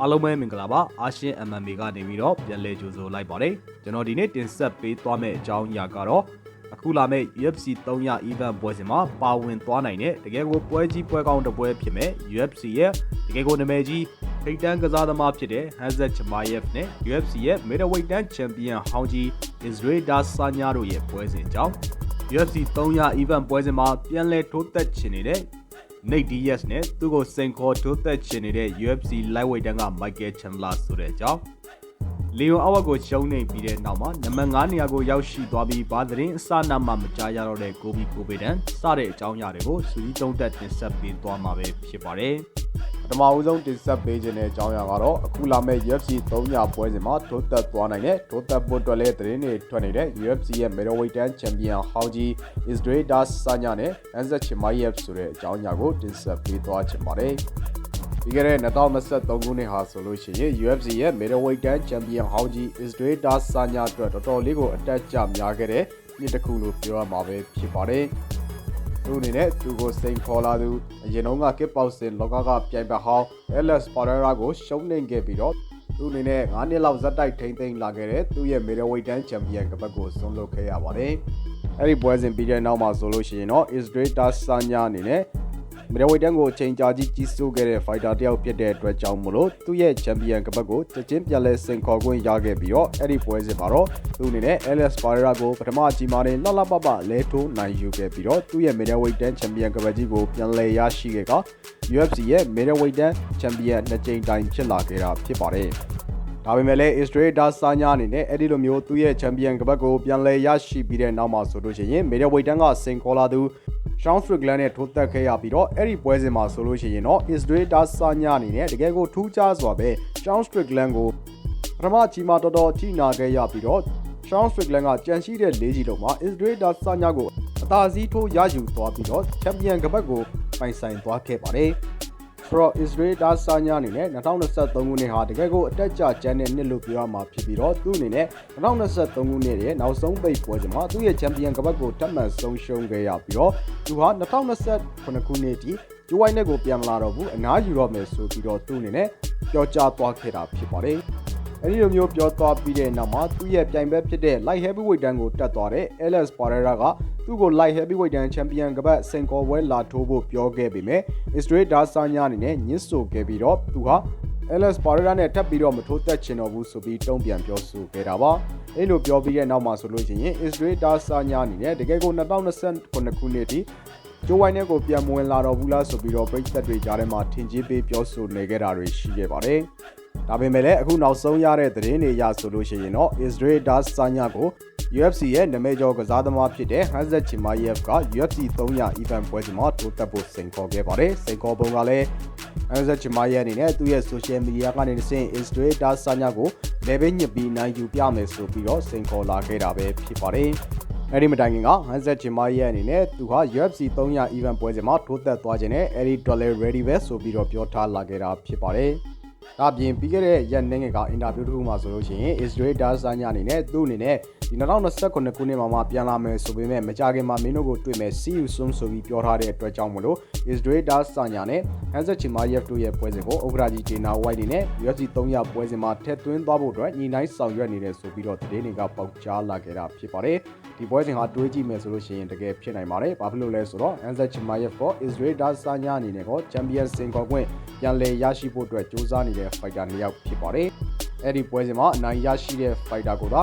အားလုံးပဲမင်္ဂလာပါအာရှင်း MMA ကနေပြီးတော့ပြန်လည်ကြိုဆိုလိုက်ပါတယ်ကျွန်တော်ဒီနေ့တင်ဆက်ပေးသွားမယ့်အကြောင်းအရာကတော့အခုလာမယ့် UFC 300 event ပွဲစဉ်မှာပါဝင်သွားနိုင်တဲ့တကယ်ကိုပွဲကြီးပွဲကောင်းတစ်ပွဲဖြစ်မဲ့ UFC ရဲ့တကယ်ကိုနာမည်ကြီးထိပ်တန်းကစားသမားဖြစ်တဲ့ Hazard Chimaev နဲ့ UFC ရဲ့ middleweight တန်းချန်ပီယံဟောင်းကြီး Israel Adesanya တို့ရဲ့ပွဲစဉ်အကြောင်း UFC 300 event ပွဲစဉ်မှာပြန်လည်ထိုးသက်ချင်နေတဲ့ Nate Diaz နဲ့သူ့ကိုစိန်ခေါ်ထိုးသက်ချင်နေတဲ့ UFC lightweight တန်းက Michael Chandler ဆိုတဲ့အကြောင်းလီယွန်အဝတ်ကိုရှုံးနေပြီးတဲ့နောက်မှာနံပါတ်9နေရာကိုရောက်ရှိသွားပြီးဘာသတင်းအစနာမှမကြားရတော့တဲ့ကိုဘီကိုဘေဒန်စတဲ့အကြောင်းအရာတွေကိုစူးကြီးတုံးတက်တင်ဆက်ပေးသွားမှာပဲဖြစ်ပါတယ်။ ပထမဦးဆုံးတင်ဆက်ပေးခြင်းတဲ့အကြောင်းအရာကတော့အခုလာမယ့် UFC 300ပွဲစဉ်မှာထိုးသက်သွားနိုင်တဲ့ထိုးသက်ဖို့အတွက်လည်းသတင်းတွေထွက်နေတဲ့ UFC ရဲ့ middleweight တန်းချန်ပီယံဟောင်းကြီး Israel Adesanya နဲ့ Hamzat Chimaev ဆိုတဲ့အကြောင်းအရာကိုတင်ဆက်ပေးသွားချင်ပါတယ်။ပြီးခဲ့တဲ့2023ခုနှစ်ဟာဆိုလို့ရှိရင် UFC ရဲ့ middleweight တန်းချန်ပီယံဟောင်းကြီး Israel Adesanya အတွက်တော်တော်လေးကိုအတက်ကြများခဲ့တဲ့နှစ်တစ်ခုလို့ပြောရမှာပဲဖြစ်ပါတယ်။ သူအနေနဲ့သူကိုစိန်ခေါ်လာသူအရင်တုန်းကကစ်ပေါက်စင်လောကကပြိုင်ဘက်ဟောင်း LS Pereira ကိုရှုံးနိမ့်ခဲ့ပြီးတော့သူအနေနဲ့9နှစ်လောက်ဇက်တိုက်ထိမ့်သိမ်းလာခဲ့တဲ့သူ့ရဲ့ middleweight တန်းချန်ပီယံကပတ်ကိုဆွန့်လွတ်ခဲ့ရပါတယ်။အဲ့ဒီပွဲစဉ်ပြီးတဲ့နောက်မှာဆိုလို့ရှိရင်တော့ Israel Adesanya အနေနဲ့ middleweight တန်းကိုအချိန်ကြာကြီးကြီးစိုးခဲ့တဲ့ fighter တယောက်ဖြစ်တဲ့အတွက်ကြောင့်မလို့သူ့ရဲ့ champion ကပတ်ကိုချက်ချင်းပြန်လဲဆင်ခေါ်ခွင့်ရခဲ့ပြီးတော့အဲ့ဒီပွဲစဉ်မှာတော့သူအနေနဲ့ LS Pereira ကိုပထမအကြီးမားနဲ့လှလှပပလဲထိုးနိုင်ယူခဲ့ပြီးတော့သူ့ရဲ့ middleweight တန်း champion ကပတ်ကြီးကိုပြန်လဲရရှိခဲ့က UFC ရဲ့ middleweight တန်း champion နှစ်ကြိမ်တိုင်ဖြစ်လာခဲ့တာဖြစ်ပါတယ်။ဒါပေမဲ့လည်း Israel Adesanya အနေနဲ့အဲ့ဒီလိုမျိုးသူ့ရဲ့ champion ကပတ်ကိုပြန်လဲရရှိပြီးတဲ့နောက်မှာဆိုလို့ရှိရင် middleweight တန်းကစင်ခေါ်လာသူ Sean Strickland နဲ့ထိုးသက်ခဲ့ရပြီးတော့အဲ့ဒီပွဲစဉ်မှာဆိုလို့ရှိရင်တော့ Israel Adesanya အနေနဲ့တကယ်ကိုထူးခြားစွာပဲ Sean Strickland ကိုပထမချီမှာတော်တော်ထိနာခဲ့ရပြီးတော့ Sean Strickland ကကြံရှိတဲ့၄ကြီးလုံးမှာ Israel Adesanya ကိုအသာစီးထိုးရယူသွားပြီးတော့ Champion ကပတ်ကိုပိုင်ဆိုင်သွားခဲ့ပါတယ် ဆိုတော့ Israel Adesanya အနေနဲ့2023ခုနှစ်ဟာတကယ်ကိုအတက်ကြကျန်းတဲ့နှစ်လို့ပြောရမှာဖြစ်ပြီးတော့သူ့အနေနဲ့2023ခုနှစ်ရဲ့နောက်ဆုံးပိတ်ပွဲစဉ်မှာသူ့ရဲ့ Champion ကပတ်ကိုထပ်မံဆုံးရှုံးခဲ့ရပြီးတော့သူဟာ2028ခုနှစ်ထိဂျိုးဝိုင်းနဲ့ကိုပြန်မလာတော့ဘူးအနားယူတော့မယ်ဆိုပြီးတော့သူ့အနေနဲ့ပြောကြားသွားခဲ့တာဖြစ်ပါတယ် အဲဒီလိုမျိုးပြောသွားပြီးတဲ့နောက်မှာသူ့ရဲ့ပြိုင်ဘက်ဖြစ်တဲ့ light heavyweight တန်းကိုတက်သွားတဲ့ LS Pereira ကသူ့ကို light heavyweight တန်း champion ကပတ်စင်ကော်ပွဲလာထိုးဖို့ပြောခဲ့ပေမဲ့ Israel Adesanya အနေနဲ့ညှစ်ဆိုခဲ့ပြီးတော့သူဟာ LS Pereira နဲ့ထပ်ပြီးတော့မထိုးသက်ချင်တော့ဘူးဆိုပြီးတုံ့ပြန်ပြောဆိုခဲ့တာပါအဲလိုပြောပြီးတဲ့နောက်မှာဆိုလို့ရှိရင် Israel Adesanya အနေနဲ့တကယ်ကို2029ခုနှစ်ထိကျိုးဝိုင်းနဲ့ကိုပြန်မဝင်လာတော့ဘူးလားဆိုပြီးတော့ပြည်သက်တွေကြားထဲမှာထင်ကြီးပေးပြောဆိုနေကြတာတွေရှိခဲ့ပါတယ်။ ဒါပေမဲ့လည်းအခုနောက်ဆုံးရတဲ့သတင်းတွေရဆိုလို့ရှိရင်တော့ Israel Adesanya ကို UFC ရဲ့နာမည်ကျော်ကစားသမားဖြစ်တဲ့ Hamzat Chimaev က UFC 300 event ပွဲစဉ်မှာထိုးတက်ဖို့စိန်ခေါ်ခဲ့ပါတယ်။စိန်ခေါ်ပုံကလည်း Hamzat Chimaev အနေနဲ့သူ့ရဲ့ social media ကနေတစ်ဆင့် Israel Adesanya ကို level ညစ်ပြီးနိုင်ယူပြမယ်ဆိုပြီးတော့စိန်ခေါ်လာခဲ့တာပဲဖြစ်ပါတယ်။အဲ့ဒီမတိုင်ခင်က Hamzat Chimaev အနေနဲ့သူဟာ UFC 300 event ပွဲစဉ်မှာထိုးတက်သွားခြင်းနဲ့အဲ့ဒီ dollar ready ပဲဆိုပြီးတော့ပြောထားလာခဲ့တာဖြစ်ပါတယ်။ ဒါပြင်ပြီးခဲ့တဲ့ရက်နေ့ကအင်တာဗျူးတစ်ခုမှာဆိုလို့ရှိရင် Israel Adesanya အနေနဲ့သူ့အနေနဲ့ဒီ2029ခုနှစ်မှာမှပြန်လာမယ်ဆိုပေမဲ့မကြခင်မှာမင်းတို့ကိုတွေ့မယ် see you soon ဆိုပြီးပြောထားတဲ့အတွက်ကြောင့်မလို့ Israel Adesanya နဲ့ Hamzat Chimaev တို့ရဲ့ပွဲစဉ်ကိုဥက္ကရာကြီး Dana White တွေနဲ့ UFC 300ပွဲစဉ်မှာထည့်သွင်းသွားဖို့အတွက်ညီနိုင်ဆောင်ရွက်နေတယ်ဆိုပြီးတော့သတင်းတွေကပေါက်ကြားလာခဲ့တာဖြစ်ပါတယ် ဒီပွဲစဉ်ဟာတွေးကြည့်မယ်ဆိုလို့ရှိရင်တကယ်ဖြစ်နိုင်ပါတယ်ဘာဖြစ်လို့လဲဆိုတော့ Hamzat Chimaev ကို Israel Adesanya အနေနဲ့ကို Champion စင်ခေါ်ခွင့်ပြန်လည်ရရှိဖို့အတွက်ကြိုးစားနေတဲ့ fighter နှစ်ယောက်ဖြစ်ပါတယ်အဲ့ဒီပွဲစဉ်မှာအနိုင်ရရှိတဲ့ fighter ကိုသာ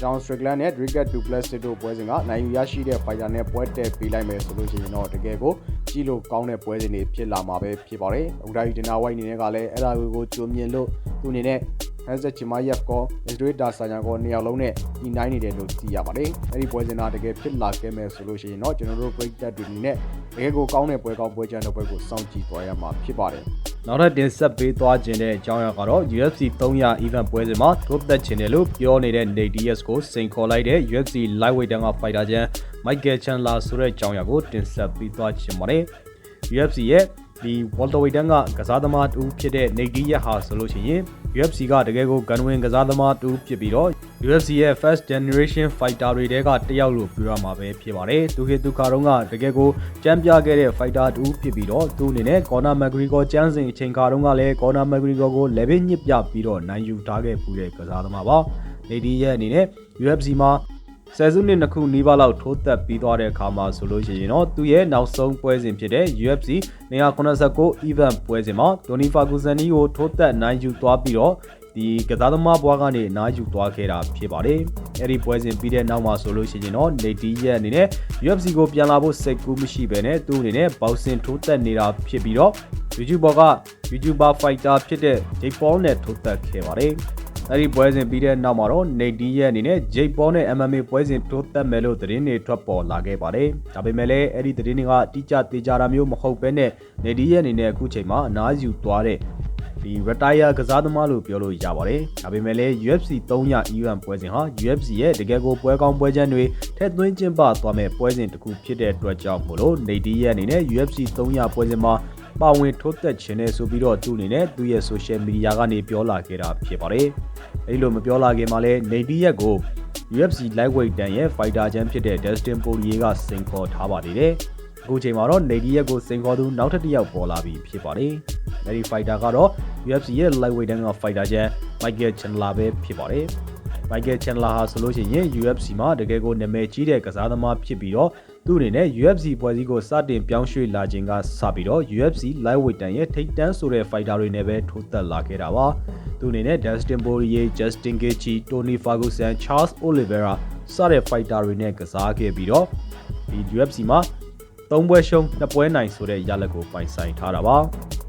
John Strickland နဲ့ Dricus Duplessis တို့ပွဲစဉ်ကနိုင်ယူရရှိတဲ့ fighter နဲ့ပွဲတက်ပေးလိုက်မယ်ဆိုလို့ရှိရင်တော့တကယ်ကိုကြီးလို့ကောင်းတဲ့ပွဲစဉ်တွေဖြစ်လာမှာပဲဖြစ်ပါတယ်။ဥဒါရီဒနာဝိုက်အနေနဲ့ကလည်းအဲ့ဒါကိုကြိုမြင်လို့သူအနေနဲ့ Hazard Chimaev ကို Israel Adesanya ကိုနေရာလုံးနဲ့ညီနိုင်နေတယ်လို့သိရပါတယ်။အဲ့ဒီပွဲစဉ်ကတကယ်ဖြစ်လာခဲ့မယ်ဆိုလို့ရှိရင်တော့ကျွန်တော်တို့ break that တွေနဲ့တကယ်ကိုကောင်းတဲ့ပွဲကောင်းပွဲချမ်းတဲ့ပွဲကိုစောင့်ကြည့်သွားရမှာဖြစ်ပါတယ်။နောက်ထပ်တင်ဆက်ပေးသွားခြင်းတဲ့အကြောင်းအရာကတော့ UFC 300 event ပွဲစဉ်မှာထိုးသက်ခြင်းတယ်လို့ပြောနေတဲ့ Nate Diaz ကိုစိန်ခေါ်လိုက်တဲ့ UFC lightweight တန်းက fighter ချန် Michael Chandler ဆိုတဲ့အကြောင်းအရာကိုတင်ဆက်ပေးသွားခြင်းပါတယ်။ UFC ရဲ့ဒီ welterweight တန်းကကစားသမားတူဖြစ်တဲ့ Nate Diaz ဟာဆိုလို့ရှိရင် UFC ကတကယ်ကိုဂန်ဝင်ကစားသမားတူဖြစ်ပြီးတော့ UFC ရဲ့ first generation fighter တွေတဲကတစ်ယောက်လို့ပြောရမှာပဲဖြစ်ပါတယ်။သူခေတ်သူခါတုန်းကတကယ်ကိုကြမ်းပြခဲ့တဲ့ fighter တူဖြစ်ပြီးတော့သူအနေနဲ့ Conor McGregor ကျန်းစဉ်အချိန်ခါတုန်းကလည်း Conor McGregor ကို level ညစ်ပြပြီးတော့နိုင်ယူထားခဲ့ပူတဲ့ကစားသမားပါ။ Lady ရဲ့အနေနဲ့ UFC မှာ ဆယ်စုနှစ်နှစ်ခုနီးပါးလောက်ထိုးသက်ပြီးသွားတဲ့အခါမှာဆိုလို့ရှိရင်တော့သူရဲ့နောက်ဆုံးပွဲစဉ်ဖြစ်တဲ့ UFC 189 event ပွဲစဉ်မှာ Tony Ferguson ကိုထိုးသက်နိုင်ယူသွားပြီးတော့ဒီကစားသမားဘွားကနေနားယူသွားခဲ့တာဖြစ်ပါတယ်။အဲ့ဒီပွဲစဉ်ပြီးတဲ့နောက်မှာဆိုလို့ရှိရင်တော့ Nate ရဲ့အနေနဲ့ UFC ကိုပြန်လာဖို့စိတ်ကူးမရှိဘဲနဲ့သူ့အနေနဲ့ဘောက်ဆင်ထိုးသက်နေတာဖြစ်ပြီးတော့ YouTube ဘောက YouTuber fighter ဖြစ်တဲ့ Jake Paul နဲ့ထိုးသက်ခဲ့ပါတယ်။ အဲ့ဒီပွဲစဉ်ပြီးတဲ့နောက်မှာတော့ Nate ရဲ့အနေနဲ့ Jake Paul နဲ့ MMA ပွဲစဉ်ထိုးသက်မယ်လို့သတင်းတွေထွက်ပေါ်လာခဲ့ပါတယ်။ဒါပေမဲ့လည်းအဲ့ဒီသတင်းတွေကတိကျသေးကြတာမျိုးမဟုတ်ဘဲနဲ့ Nate ရဲ့အနေနဲ့အခုချိန်မှာအနားယူသွားတဲ့ဒီ retire ကစားသမားလို့ပြောလို့ရပါတယ်။ဒါပေမဲ့လည်း UFC 300 event ပွဲစဉ်ဟာ UFC ရဲ့တကယ်ကိုပွဲကောင်းပွဲချမ်းတွေထက်သွင်းကျင်းပသွားမဲ့ပွဲစဉ်တစ်ခုဖြစ်တဲ့အတွက်ကြောင့်မို့လို့ Nate ရဲ့အနေနဲ့ UFC 300ပွဲစဉ်မှာ ပါဝင်ထိုးသက်ခြင်းနဲ့ဆိုပြီးတော့သူ့အနေနဲ့သူ့ရဲ့ social media ကနေပြောလာခဲ့တာဖြစ်ပါတယ်။အဲဒီလိုမပြောလာခင်မှာလည်း Nate ရဲ့ကို UFC lightweight တန်ရဲ့ fighter ချမ်းဖြစ်တဲ့ Dustin Poirier ကစိန်ခေါ်ထားပါသေးတယ်။အခုချိန်မှာတော့ Nate ရဲ့ကိုစိန်ခေါ်သူနောက်ထပ်တစ်ယောက်ပေါ်လာပြီဖြစ်ပါတယ်။အဲဒီ fighter ကတော့ UFC ရဲ့ lightweight တန်က fighter ချမ်း Michael Chandler ပဲဖြစ်ပါတယ်။ Michael Chandler ဟာဆိုလို့ရှိရင် UFC မှာတကယ်ကိုနာမည်ကြီးတဲ့ကစားသမားဖြစ်ပြီးတော့ သူ့အနေနဲ့ UFC ပွဲစည်းကိုစတင်ပြောင်းရွှေ့လာခြင်းကစပြီးတော့ UFC lightweight တန်ရဲ့ထိပ်တန်းဆိုတဲ့ fighter တွေနဲ့ပဲထိုးသက်လာခဲ့တာပါသူအနေနဲ့ Dustin Poirier, Justin Gaethje, Tony Ferguson, Charles Oliveira စတဲ့ fighter တွေနဲ့ကစားခဲ့ပြီးတော့ဒီ UFC မှာသုံးပွဲရှုံးနှစ်ပွဲနိုင်ဆိုတဲ့ရလဒ်ကိုပိုင်ဆိုင်ထားတာပါ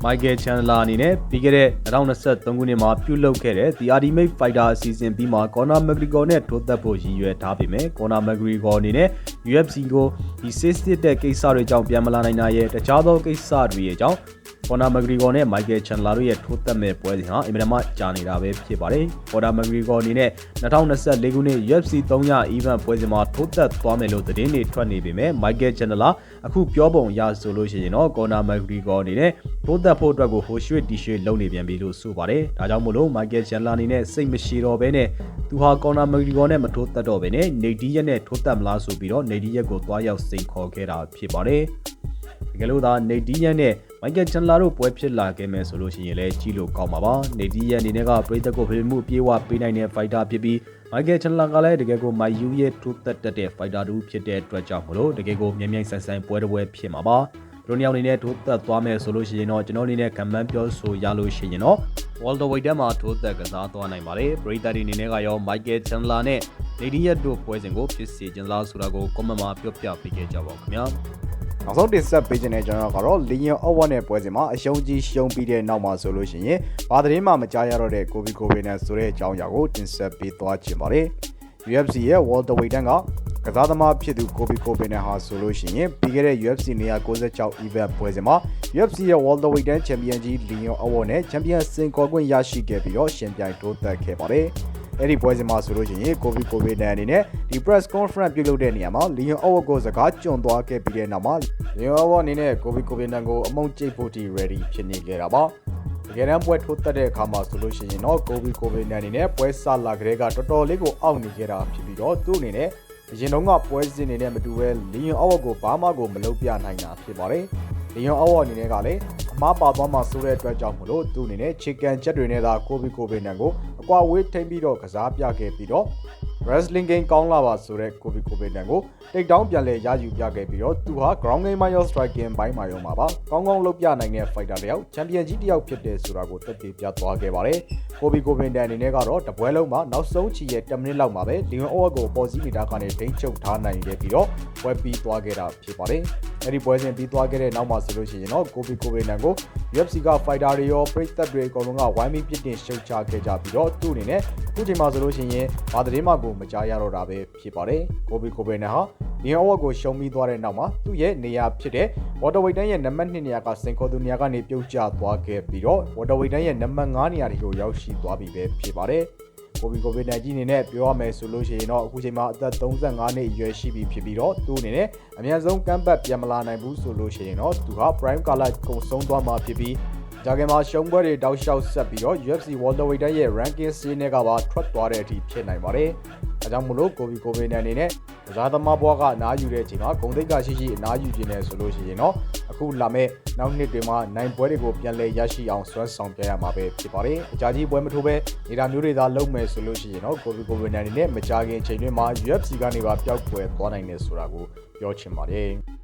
Michael Chandler အနေနဲ့ပြီးခဲ့တဲ့2023ခုနှစ်မှာပြုလုပ်ခဲ့တဲ့ The Ultimate Fighter အစီအစဉ်ပြီးမှ Conor McGregor နဲ့ထိုးသက်ဖို့ရည်ရွယ်ထားပေမဲ့ Conor McGregor အနေနဲ့ UFC ကိုဒီ safety တဲ့ကိစ္စတွေကြောင့်ပြန်မလာနိုင်တာရဲ့တခြားသောကိစ္စတွေရဲ့ကြောင့် Conor McGregor နဲ့ Michael Chandler တို့ရဲ့ထိုးသက်မဲ့ပွဲစဉ်ဟာအင်မတန်မှကြာနေတာပဲဖြစ်ပါတယ်။ Conor McGregor အနေနဲ့2024ခုနှစ် UFC 300 event ပွဲစဉ်မှာထိုးသက်သွားမယ်လို့သတင်းတွေထွက်နေပေမဲ့ Michael Chandler အခုပြောပုံရဆိုလို့ရှိရင်တော့ Conor McGregor အနေနဲ့ထိုးသက်ဖို့အတွက်ကိုဟိုရွှေ့တီရွှေ့လုပ်နေပြန်ပြီလို့ဆိုပါတယ်။ဒါကြောင့်မို့လို့ Michael Chandler အနေနဲ့စိတ်မရှိတော့ဘဲနဲ့သူဟာ Conor McGregor နဲ့မထိုးသက်တော့ဘဲနဲ့ Nate Diaz နဲ့ထိုးသက်မလားဆိုပြီးတော့ Nate Diaz ကိုတွားရောက်စိန်ခေါ်ခဲ့တာဖြစ်ပါတယ်။ ။တကယ်လို့သာနေတီးယန်နဲ့မိုက်ကယ်ဂျန်လာတို့ပွဲဖြစ်လာခဲ့မယ်ဆိုလို့ရှိရင်လည်းကြီးလို့ကောင်းပါပါ။နေတီးယန်အနေနဲ့ကပရိသတ်ကိုဖိမှုပြေးဝပေးနိုင်တဲ့ဖိုက်တာဖြစ်ပြီးမိုက်ကယ်ဂျန်လာကလည်းတကယ်ကိုမိုက်ယူရဲ့ထိုးသက်တက်တဲ့ဖိုက်တာတူဖြစ်တဲ့အတွက်ကြောင့်မလို့တကယ်ကိုမြန်မြန်ဆန်ဆန်ပွဲတစ်ပွဲဖြစ်မှာပါ။တို့နှစ်ယောက်အနေနဲ့ထိုးသက်သွားမယ်ဆိုလို့ရှိရင်တော့ကျွန်တော်အနေနဲ့ကမန်းပြောဆိုရလို့ရှိရင်တော့ Walter White တက်မှာထိုးသက်ကစားသွားနိုင်ပါတယ်။ပရိသတ်တွေအနေနဲ့ကရော Michael Chandler နဲ့ Lady Yet တို့ပွဲစဉ်ကိုဖြစ်စေချင်လားဆိုတာကို comment မှာပြောပြပေးခဲ့ကြပါဦးခင်ဗျာ။ နောက်ဆုံးတင်ဆက်ပေးခြင်းတဲ့ကျွန်တော်ကတော့ Lion Award နဲ့ပွဲစဉ်မှာအရှုံးကြီးရှုံးပြီးတဲ့နောက်မှာဆိုလို့ရှိရင်ဘာသတင်းမှမကြားရတော့တဲ့ကိုဗီကိုဗီနဲ့ဆိုတဲ့အကြောင်းအရာကိုတင်ဆက်ပေးသွားခြင်းပါတယ်။ UFC ရဲ့ World Weight တန်းကကစားသမားဖြစ်သူကိုဗီကိုဗီနဲ့ဟာဆိုလို့ရှိရင်ပြီးခဲ့တဲ့ UFC 196 event ပွဲစဉ်မှာ UFC ရဲ့ World Weight တန်း Champion ကြီး Lion Award နဲ့ Champion စင်ကော်ခွင့်ရရှိခဲ့ပြီးတော့ရှင်ပြိုင်တိုးသက်ခဲ့ပါတယ်။ အဲ့ဒီပွဲစဉ်မှာဆိုလို့ရှိရင်ကိုဗီကိုဗီနဲ့အနေနဲ့ဒီ press conference ပြုလုပ်တဲ့နေရာမှာ Leon Award ကိုစကားကြွသွားခဲ့ပြီးတဲ့နောက်မှာ Leon Award အနေနဲ့ကိုဗီကိုဗီနန်ကိုအမုံကျိတ်ဖို့တီ ready ဖြစ်နေခဲ့တာပါတကယ်တမ်းပွဲထိုးတက်တဲ့အခါမှာဆိုလို့ရှိရင်တော့ကိုဗီကိုဗီနန်အနေနဲ့ပွဲဆလာကလေးကတော်တော်လေးကိုအောက်နေခဲ့တာဖြစ်ပြီးတော့သူ့အနေနဲ့အရင်တော့ကပွဲစဉ်နေနဲ့မတူဘဲ Leon Award ကိုဘာမှကိုမလုပ်ပြနိုင်တာဖြစ်ပါတယ်လီယွန်အော်ဝအနေနဲ့ကလည်း အမားပါသွားမှဆိုတဲ့အတွက်ကြောင့်မလို့သူအနေနဲ့ချီကန်ချက်တွေနဲ့သာကိုဗီကိုဗီနန်ကိုအကွာဝေးထိမ့်ပြီးတော့ကစားပြခဲ့ပြီးတော့ wrestling game ကောင်းလာပါဆိုတဲ့ကိုဗီကိုဗီနန်ကိုတိတ်တောင်းပြန်လဲရယူပြခဲ့ပြီးတော့သူဟာ ground game မှာရော striking ဘိုင်းမှာရောမှာပါကောင်းကောင်းလုပ်ပြနိုင်တဲ့ fighter တယောက်ချန်ပီယံကြီးတယောက်ဖြစ်တယ်ဆိုတာကိုသက်သေပြသွားခဲ့ပါတယ်ကိုဗီကိုဗီနန်အနေနဲ့ကတော့တပွဲလုံးမှာနောက်ဆုံးချီရဲ့10မိနစ်လောက်မှာပဲလီယွန်အော်ကိုပေါ်စီမီတာကနေဒိန်းချုပ်ထားနိုင်ခဲ့ပြီးတော့ပွဲပြီးသွားခဲ့တာဖြစ်ပါတယ်အဲ့ဒီပွဲစဉ်ပြီးသွားခဲ့တဲ့နောက်မှာဆိုလို့ရှိရင်တော့ကိုဗီကိုဗီနန်ကို UFC က fighter တွေရောပရိသတ်တွေအကုန်လုံးကဝိုင်းပြီးပြစ်တင်ရှုတ်ချခဲ့ကြပြီးတော့သူ့အနေနဲ့အခုချိန်မှာဆိုလို့ရှိရင်ဘာသတင်းမှကိုမကြားရတော့တာပဲဖြစ်ပါတယ်ကိုဗီကိုဗီနန်ဟာလီယွန်အော်ကိုရှုံးပြီးသွားတဲ့နောက်မှာသူ့ရဲ့နေရာဖြစ်တဲ့ waterweight တန်းရဲ့နံပါတ်2နေရာကစင်ခေါ်သူနေရာကနေပြုတ်ကျသွားခဲ့ပြီးတော့ waterweight တန်းရဲ့နံပါတ်5နေရာတွေကိုရောက်ရှိသွားပြီပဲဖြစ်ပါတယ်ကိုဗီကိုဗစ်နိုင်ကြီးအနေနဲ့ပြောရမယ်ဆိုလို့ရှိရင်တော့အခုချိန်မှာအသက်35နှစ်အရွယ်ရှိပြီဖြစ်ပြီးတော့သူ့အနေနဲ့အများဆုံးကမ်းပတ်ပြန်မလာနိုင်ဘူးဆိုလို့ရှိရင်တော့သူဟာ prime color ကုံဆုံးသွားမှာဖြစ်ပြီး ဂျာဂင်မှာရှုံးပွဲတွေတောက်လျှောက်ဆက်ပြီးတော့ UFC welterweight ရဲ့ ranking စီးနဲ့ကပါထွက်သွားတဲ့အထိဖြစ်နိုင်ပါတယ်။ဒါကြောင့်မို့လို့ကိုဗီကိုဗီနန်အနေနဲ့ကစားသမားဘွားကအနားယူတဲ့အချိန်မှာဂုံတိတ်ကရှိရှိအနားယူခြင်းနဲ့ဆိုလို့ရှိရင်တော့အခုလာမဲ့နောက်နှစ်တွေမှာနိုင်ပွဲတွေကိုပြန်လည်ရရှိအောင်စွမ်းဆောင်ပြရမှာပဲဖြစ်ပါတယ်။အကြကြီးပွဲမထိုးပဲနေတာမျိုးတွေသာလုပ်မယ်ဆိုလို့ရှိရင်တော့ကိုဗီကိုဗီနန်အနေနဲ့မကြခင်အချိန်တွေမှာ UFC ကနေပါပျောက်ကွယ်သွားနိုင်တယ်ဆိုတာကိုပြောချင်ပါတယ်။